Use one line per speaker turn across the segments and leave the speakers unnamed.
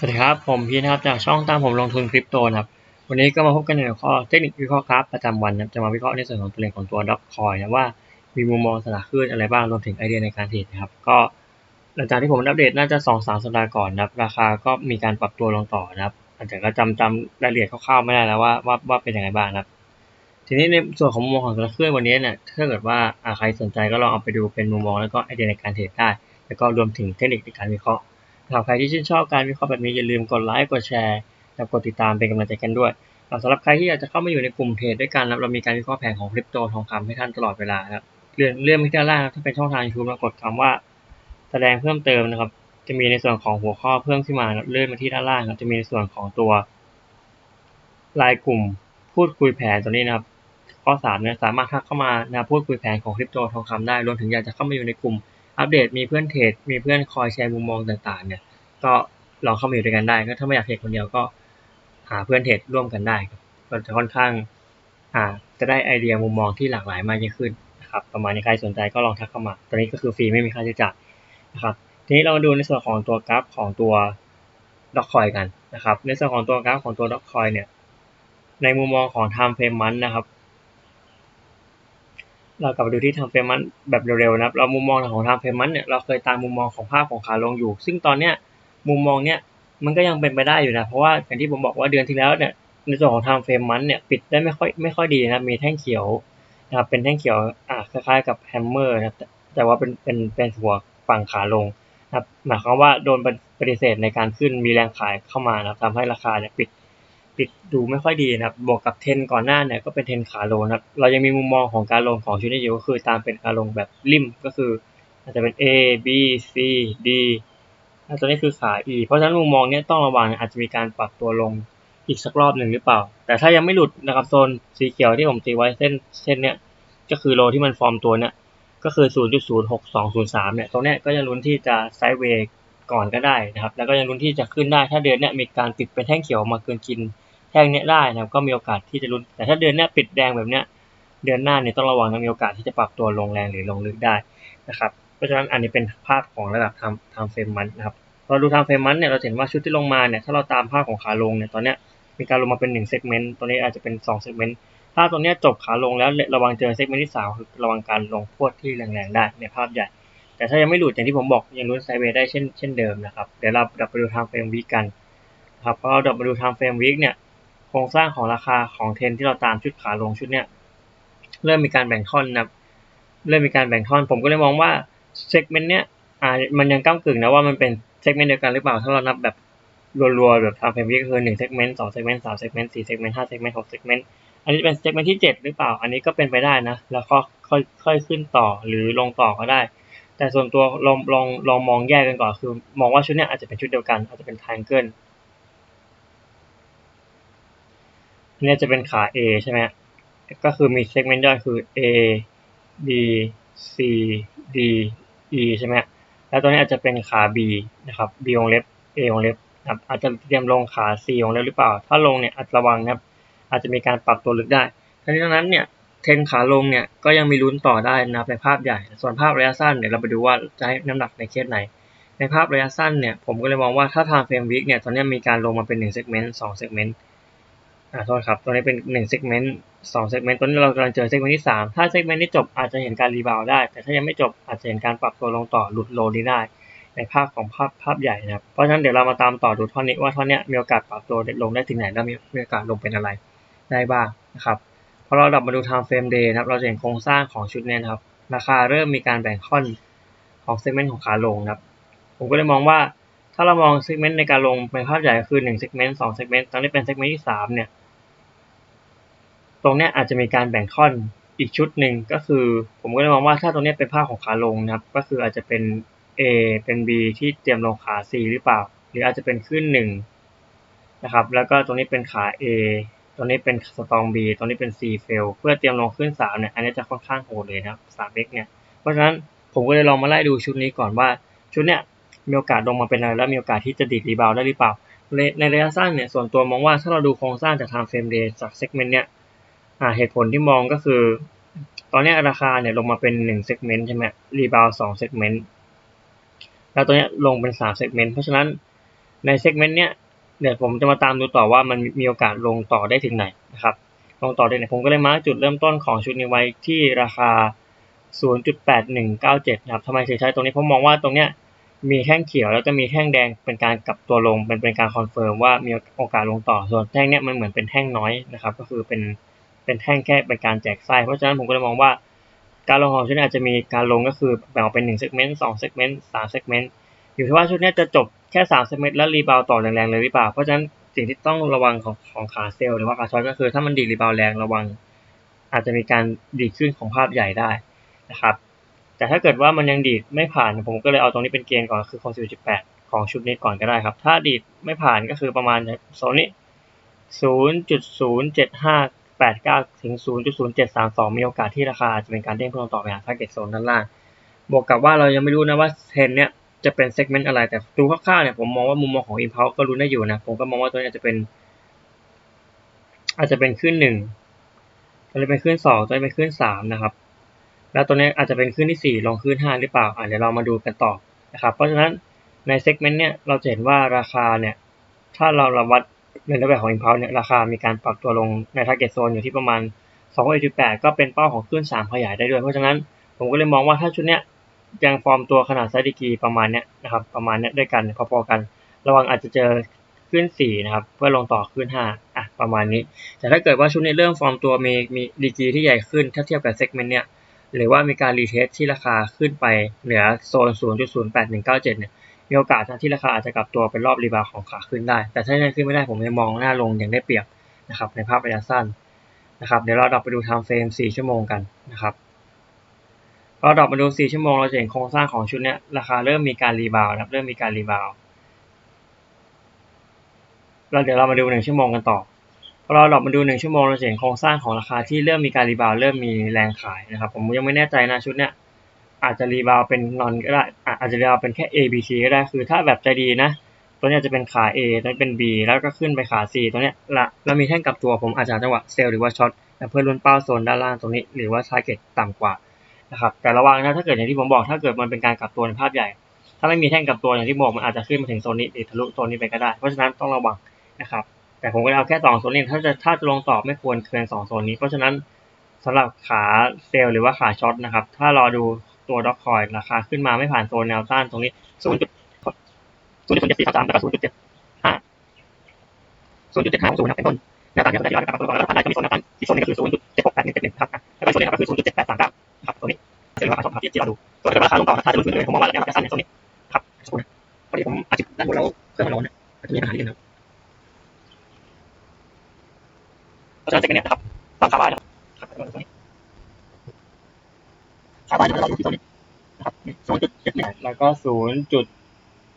สวัสดีครับ ผมพีนะครับจากช่องตามผมลงทุนคริปโตนะครับ วันนี้ก็มาพบกันในหัวข้อเทคนิควิเคราะห์กราฟประจำวันนะจะมาวิเคราะห์ในส่วนของตัวเลขของตัวด็อกคอยนะว่ามีมุมมองสลากขึ้นอะไรบ้างรวมถึงไอเดียในการเทรดนะครับ ก็หลังจากที่ผมอัปเดตน่าจะ2อสสัปดาห์ก่อนนะครับ ราคาก็มีการปรับตัวลงต่อนะครับอาจจะก็จำจำรายละเอียดคร่าวๆไม่ได้แล้วว่าว่าว่าเป็นยังไงบ้างนะครับทีนี้ในส่วนของมุมมองของสลากขึ้นวันนี้เนี่ยถ้าเกิดว่าใครสนใจก็ลองเอาไปดูเป็นมุมมองแล้วก็ไอเดียในการเทรดได้ แล้วก็รวมถึงเทคนิคในการวิเคราะห์ หรับใครที่ชื่นชอบการวิเคราะห์แบบนี้อย่าลืมกดไลค์กดแชร์และกดติดตามเป็นกำลังใจกันด้วยสำหรับใครที่อยากจะเข้ามาอยู่ในกลุ่มเทรดด้วยกันนะครับเรามีการวิเคราะห์แผนของคริปโตทองคำให้ท่านตลอดเวลาครับเลื่อนเลื่อนไปที่ด้านล่างถ้าเป็นช่องทาง YouTube เรากดคำว่า แสดงเพิ่มเติมนะครับ จะมีในส่วนของหัวข้อเพิ่มขึ้นมาเลื่อนมาที่ด้านล่างครับจะมีในส่วนของตัวรายกลุ่มพูดคุยแผนตัวนี้นะครับ ข้อสามเนี่ยสามารถทักเข้ามานะพูดคุยแผนของคริปโตทองคำได้รวมถึงอยากจะเข้ามาอยู่ในกลุ่ม อัปเดตมีเพื่อนเทรดมีเพื่อนคอยแชร์มุมมองต่างๆ เนี่ย ก็ลองเข้ามาอยู่ด้วยกันได้ก็ถ้าไม่อยากเทรดคนเดียวก็หาเพื่อนเทรดร่วมกันได้ครับก็จะค่อนข้างอ่าจะได้ไอเดียมุมมองที่หลากหลายมากยิ่งขึ้นนะครับประมาณนี้ใครสนใจก็ลองทักเข้ามาตอนนี้ก็คือฟรีไม่มีค่าใช้จ่ายนะครับทีนี้เรามาดูในส่วนของตัวกราฟของตัวด็อกคอยกันนะครับในส่วนของตัวกราฟของตัวด็อกคอยเนี่ยในมุมมองของ time frame month นะครับ เรากลับมาดูที่ time frame month แบบเร็วๆนะครับ เรามุมมองของ time frame month เนี่ยเราเคยตามมุมมองของภาพของขาลงอยู่ ซึ่งตอนเนี้ยมุมมองเนี้ยมันก็ยังเป็นไปได้อยู่นะ เพราะว่าอย่างที่ผมบอกว่าเดือนที่แล้วเนี่ยในส่วนของ time frame month เนี่ยปิดได้ไม่ค่อยไม่ค่อยดีนะมีแท่งเขียวนะครับเป็นแท่งเขียวอ่าคล้ายๆกับแฮมเมอร์นะแต่แต่ว่าเป็นเป็นเป็นหัวฝั่งขาลงนะครับหมายความว่าโดนปฏิเสธในการขึ้นมีแรงขายเข้ามานะครับทำให้ราคาเนี่ยปิด ปิดดูไม่ค่อยดีนะครับ บวกกับเทนก่อนหน้าเนี่ยก็เป็นเทนขาลงนะครับ เรายังมีมุมมองของการลงของชุดนี้อยู่ก็คือตามเป็นการลงแบบริมก็คือ อาจจะเป็น A B C D แล้วตัวนี้คือขา E เพราะฉะนั้นมุมมองเนี้ยต้องระวังอาจจะมีการปรับตัวลงอีกสักรอบหนึ่งหรือเปล่า แต่ถ้ายังไม่หลุดนะครับโซนสีเขียวที่ผมตีไว้เส้นเส้นเนี้ยก็คือโลที่มันฟอร์มตัวเนี้ยก็คือ 0.06203 เนี่ย ตรงเนี้ยก็ยังลุ้นที่จะไซด์เวย์ก่อนก็ได้นะครับ แล้วก็ยังลุ้นที่จะขึ้นได้ ถ้าเดือนเนี้ยมีการปิดเป็นแท่งเขียวมาเกินกิน แท่งเนี้ยได้นะครับก็มีโอกาสที่จะลุ้นแต่ถ้าเดือนเนี้ยปิดแดงแบบเนี้ยเดือนหน้าเนี่ยต้องระวังนะมีโอกาสที่จะปรับตัวลงแรงหรือลงลึกได้นะครับเพราะฉะนั้นอันนี้เป็นภาพของระดับทำทำเฟรมมันนะครับเราดูทำเฟรมมันเนี่ยเราเห็นว่าชุดที่ลงมาเนี่ยถ้าเราตามภาพของขาลงเนี่ยตอนเนี้ยมีการลงมาเป็นหนึ่งเซกเมนต์ตัวนี้อาจจะเป็นสองเซกเมนต์ถ้าตรงเนี้ยจบขาลงแล้วระวังเจอเซกเมนต์ที่สามคือระวังการลงพวดที่แรงๆได้ในภาพใหญ่ แต่ถ้ายังไม่หลุดอย่างที่ผมบอกยังลุ้นไซเวย์ได้เช่นเช่นเดิมนะครับเดี๋ยวเราดับไปดูทางเฟรมวีกันนะครับพอเราดับไปดูทางเฟรมวีเนี่ย โครงสร้างของราคาของเทรนที่เราตามชุดขาลงชุดเนี้ยเริ่มมีการแบ่งท่อนนะเริ่มมีการแบ่งท่อน ผมก็เลยมองว่าเซกเมนต์เนี้ยอ่ามันยังก้ากึ่งนะว่ามันเป็นเซกเมนต์เดียวกันหรือเปล่า ถ้าเรานับแบบรัวๆแบบทำเฟรมวิก็คือหนึ่งเซกเมนต์สองเซกเมนต์สามเซกเมนต์สี่เซกเมนต์ห้าเซกเมนต์หกเซกเมนต์อันนี้เป็นเซกเมนต์ที่เจ็ดหรือเปล่า อันนี้ก็เป็นไปได้นะ แล้วก็ค่อยค่อยขึ้นต่อหรือลงต่อก็ได้ แต่ส่วนตัวลองลองลองมองแยกกันก่อนคือ มองว่าชุดเนี้ยอาจจะเป็นชุดเดียวกันอาจจะเป็นทางเกิล เนี่ยจะเป็นขา A ใช่ไหมก็คือมีเซกเมนต์ย่อยคือ A B C D E ใช่ไหมแล้วตัวนี้อาจจะเป็นขา B นะครับ B วงเล็บ A วงเล็บนะครับอาจจะเตรียมลงขา C วงเล็บหรือเปล่า ถ้าลงเนี่ยอาจจะระวังนะครับ อาจจะมีการปรับตัวลึกได้ ทั้งนี้ทั้งนั้นเนี่ยเทนขาลงเนี่ยก็ยังมีลุ้นต่อได้นะในภาพใหญ่ ส่วนภาพระยะสั้นเนี่ยเราไปดูว่าจะให้น้ำหนักในเคสไหน ในภาพระยะสั้นเนี่ยผมก็เลยมองว่าถ้าทางเฟรมวิกเนี่ยตอนนี้มีการลงมาเป็น1เซกเมนต์2เซกเมนต์ อ่าโทษครับ ตัวนี้เป็นหนึ่งเซกเมนต์สองเซกเมนต์ตัวนี้เรากำลังเจอเซกเมนต์ที่สามถ้าเซกเมนต์นี้จบอาจจะเห็นการรีบาวได้ แต่ถ้ายังไม่จบอาจจะเห็นการปรับตัวลงต่อหลุดโลนี้ได้ ในภาพของภาพภาพใหญ่นะครับ เพราะฉะนั้นเดี๋ยวเรามาตามต่อดูท่อนนี้ว่าท่อนนี้มีโอกาสปรับตัวลงได้ถึงไหนแล้วมีมีโอกาสลงเป็นอะไรได้บ้างนะครับพอเราดับมาดู time frame day นะครับ เราจะเห็นโครงสร้างของชุดนี้นะครับ ราคาเริ่มมีการแบ่งค่อนของเซกเมนต์ของขาลงนะครับ ผมก็เลยมองว่าถ้าเรามองเซกเมนต์ในการลงในภาพใหญ่คือ1เซกเมนต์2เซกเมนต์ตอนนี้เป็นเซกเมนต์ที่3เนี่ย ตรงเนี้ยอาจจะมีการแบ่งท่อนอีกชุดหนึ่งก็คือ ผมก็เลยมองว่าถ้าตรงนี้เป็นภาพของขาลงนะครับ ก็คืออาจจะเป็น A เป็น B ที่เตรียมลงขา C หรือเปล่า หรืออาจจะเป็นขึ้นหนึ่งนะครับ แล้วก็ตรงนี้เป็นขา A ตรงนี้เป็นสตอง B ตรงนี้เป็น C fail เพื่อเตรียมลงขึ้น3เนี่ย อันนี้จะค่อนข้างโหดเลยนะครับ 3x เนี่ย เพราะฉะนั้นผมก็เลยลองมาไล่ดูชุดนี้ก่อนว่า ชุดเนี้ยมีโอกาสลงมาเป็นอะไรแล้วมีโอกาสที่จะดีดรีบาวได้หรือเปล่า ในระยะสั้นเนี่ยส่วนตัวมองว่าถ้าเราดูโครงสร้างจาก time frame day จากเซกเมนต์เนี้ย อ่าเหตุผลที่มองก็คือ ตอนนี้ราคาเนี่ยลงมาเป็น1เซกเมนต์ใช่ไหมรีบาว2เซกเมนต์แล้วตัวนี้ลงเป็น3เซกเมนต์เพราะฉะนั้นในเซกเมนต์เนี้ยเดี๋ยวผมจะมาตามดูต่อว่ามันมีโอกาสลงต่อได้ถึงไหนนะครับลงต่อได้ไหนผมก็เลยมาร์กจุดเริ่มต้นของชุดนี้ไว้ที่ราคา 0.8197 นะครับทำไมถึงใช้ตรงนี้ผมมองว่าตรงเนี้ยมีแท่งเขียวแล้วก็มีแท่งแดงเป็นการกลับตัวลงเป็นเป็นการคอนเฟิร์มว่ามีโอกาสลงต่อส่วนแท่งเนี้ยมันเหมือนเป็นแท่งน้อยนะครับ ก็คือเป็น เป็นแท่งแค่เป็นการแจกไส้ เพราะฉะนั้นผมก็เลยมองว่า การลงของชุดนี้อาจจะมีการลงก็คือแบ่งออกเป็น1เซกเมนต์2เซกเมนต์3เซกเมนต์อยู่ที่ว่าชุดนี้จะจบแค่3เซกเมนต์แล้วรีบาวต่อแรงๆเลยหรือเปล่า เพราะฉะนั้นสิ่งที่ต้องระวังของของขาเซลหรือว่าขาช็อตก็คือถ้ามันดีรีบาวแรงระวัง อาจจะมีการดีขึ้นของภาพใหญ่ได้นะครับแต่ถ้าเกิดว่ามันยังดีดไม่ผ่านผมก็เลยเอาตรงนี้เป็นเกณฑ์ก่อนคือคอน10.8ของชุดนี้ก่อนก็ได้ครับ ถ้าดีดไม่ผ่านก็คือประมาณโซนนี้ 0.89 ถึง 0.0732 มีโอกาสที่ราคาจะเป็นการเด้งขึ้นต่อไปหา target zone ด้านล่าง บวกกับว่าเรายังไม่รู้นะว่าเทรนเนี้ยจะเป็นเซกเมนต์อะไร แต่ดูคร่าวๆเนี่ยผมมองว่ามุมมองของ Impulse ก็รู้ได้อยู่นะ ผมก็มองว่าตัวนี้อาจจะเป็น อาจจะเป็นขึ้นหนึ่งตัวนี้เป็นขึ้นสองตัวนี้เป็นขึ้นสามนะครับ แล้วตัวนี้อาจจะเป็นขึ้นที่สี่ลงขึ้นห้าหรือเปล่าอะเดี๋ยวเรามาดูกันต่อนะครับ เพราะฉะนั้นในเซกเมนต์เนี้ยเราจะเห็นว่าราคาเนี่ยถ้าเราระวัด ในรูปแบบของ Impulse เนี่ยราคามีการปรับตัวลงใน target zone อยู่ที่ประมาณ2.8ก็เป็นเป้าของขึ้น 3 ขยายได้ด้วย เพราะฉะนั้นผมก็เลยมองว่าถ้าชุดเนี้ยยังฟอร์มตัวขนาดไซด์ดีกีประมาณเนี้ยนะครับประมาณเนี้ยด้วยกันพอๆกัน ระวังอาจจะเจอขึ้น 4 นะครับ เพื่อลงต่อขึ้น 5 อะ ประมาณนี้ แต่ถ้าเกิดว่าชุดนี้เริ่มฟอร์มตัวมีมีดีกีที่ใหญ่ขึ้นถ้าเทียบกับเซกเมนต์เนี้ยหรือว่ามีการรีเทสที่ราคาขึ้นไปเหนือโซน 0.08197 เนี่ย มีโอกาสที่ราคาอาจจะกลับตัวเป็นรอบรีบาวของขาขึ้นได้ แต่ถ้ายังขึ้นไม่ได้ผมจะมองหน้าลงอย่างได้เปรียบนะครับในภาพระยะสั้นนะครับเดี๋ยวเราดับไปดู time frame 4 ชั่วโมงกันนะครับเราดับมาดู 4 ชั่วโมงเราจะเห็นโครงสร้างของชุดนี้ราคาเริ่มมีการรีบาวนะครับเริ่มมีการรีบาวเราเดี๋ยวเรามาดู 1 ชั่วโมงกันต่อพอเราดับมาดู 1 ชั่วโมงเราจะเห็นโครงสร้างของราคาที่เริ่มมีการรีบาวเริ่มมีแรงขายนะครับผมยังไม่แน่ใจนะชุดเนี้ย อาจจะรีบาวเป็นนอนก็ได้อาจจะรีบาวเป็นแค่ A B C ก็ได้คือถ้าแบบใจดีนะ ตัวนี้จะเป็นขา A ตัวนี้เป็น B แล้วก็ขึ้นไปขา C ตัวเนี้ยละแล้วมีแท่งกับตัวผมอาจจะจังหวะเซลล์หรือว่าช็อตเพื่อลุ้นเป้าโซนด้านล่างตรงนี้ หรือว่า target ต่ำกว่านะครับแต่ระวังนะถ้าเกิดอย่างที่ผมบอกถ้าเกิดมันเป็นการกลับตัวในภาพใหญ่ ถ้าไม่มีแท่งกลับตัวอย่างที่บอกมันอาจจะขึ้นมาถึงโซนนี้หรือทะลุโซนนี้ไปก็ได้ เพราะฉะนั้นต้องระวังนะครับแต่ผมก็เอาแค่สองโซนนี้ถ้าจะถ้าจะลงต่อไม่ควรเกินสองโซนนี้ เพราะฉะนั้นสำหรับขาเซลล์หรือว่าขาช็อตนะครับ ถ้ารอดู ตัวด็อกคอยราคาขึ้นมาไม่ผ่านโซนแนวต้านตรงนี้ศูนย์จุดศูนย์จุดเจ็ดสี่สามแล้วก็ศูนย์จุดเจ็ดห้าศูนย์จุดเจ็ดห้าศูนย์ครับเป็นต้นแนวต้านที่เราจะปรับตัวแล้วก็ผ่านได้ก็มีโซนแนวต้านที่โซนนี้ก็คือศูนย์จุดเจ็ดหกแปดหนึ่งเจ็ดหนึ่งครับแล้วก็โซนนี้ก็คือศูนย์จุดเจ็ดแปดสามเก้าครับตัวนี้เซลล์ราคาช็อตครับที่เราดูส่วนราคาลงต่อถ้าจะลงขึ้นเลยผมมองว่าระยะสั้นในโซนนี้ครับสักครู่นะพอดีผมอาจจะด้านบนแล้วเครื่องมันร้อนเนี่ยอาจจะมีปัญหานิดนึงครับเพราะฉะนั้นเซกเมนต์เนี่ยนะครับตามขาบายนะครับขาบายเราอยู่ที่โซนนี้นะครับศูนย์จุดเจ็ดแล้วก็ศูนย์จุด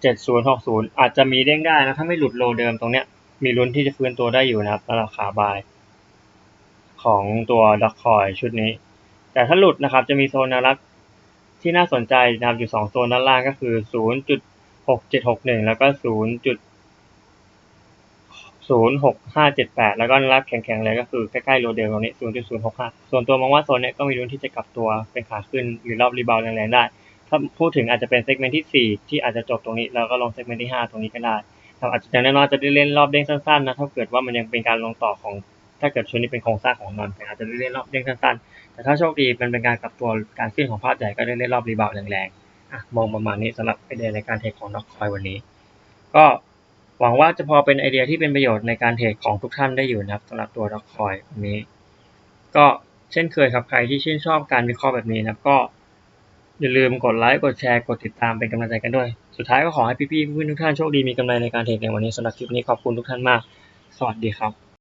เจ็ดศูนย์หกศูนย์อาจจะมีเด้งได้นะถ้าไม่หลุดโลเดิมตรงเนี้ย มีลุ้นที่จะฟื้นตัวได้อยู่นะครับสำหรับขาบาย ของตัวด็อกคอยชุดนี้ แต่ถ้าหลุดนะครับ จะมีโซนแนวรับที่น่าสนใจนะครับอยู่สองโซนด้านล่างก็คือศูนย์จุดหกเจ็ดหกหนึ่งแล้วก็ศูนย์จุด ศูนย์หกห้าเจ็ดแปดแล้วก็รับแข็งๆเลยก็คือใกล้ๆโลเดิมตรงนี้ศูนย์จุดศูนย์หกห้าส่วนตัวมองว่าโซนเนี้ยก็มีลุ้นที่จะกลับตัวเป็นขาขึ้นหรือรอบรีบาวด์แรงๆได้ ถ้าพูดถึงอาจจะเป็นเซกเมนต์ที่4ที่อาจจะจบตรงนี้แล้วก็ลงเซกเมนต์ที่5ตรงนี้ก็ได้ครับอาจจะอย่างน้อยๆจะได้เล่นรอบเด้งสั้นๆนะถ้าเกิดว่ามันยังเป็นการลงต่อของถ้าเกิดชุดนี้เป็นโครงสร้างของนอนอาจจะได้เล่นรอบเด้งสั้นๆ แต่ถ้าโชคดีมันเป็นการกลับตัวการขึ้นของภาพใหญ่ก็ได้เล่นรอบรีบาวด์แรงๆอะมองประมาณนี้สำหรับไอเดียในการเทรดของน็อกคอยวันนี้ ก็ หวังว่าจะพอเป็นไอเดียที่เป็นประโยชน์ในการเทรดของทุกท่านได้อยู่นะครับสำหรับตัวด็อกคอยวันนี้ ก็เช่นเคยครับใครที่ชื่นชอบการวิเคราะห์แบบนี้นะครับก็อย่าลืมกดไลค์กดแชร์กดติดตามเป็นกำลังใจกันด้วย สุดท้ายก็ขอให้พี่ๆเพื่อนๆทุกท่านโชคดีมีกำไรในการเทรดในวันนี้สำหรับคลิปนี้ขอบคุณทุกท่านมาก สวัสดีครับ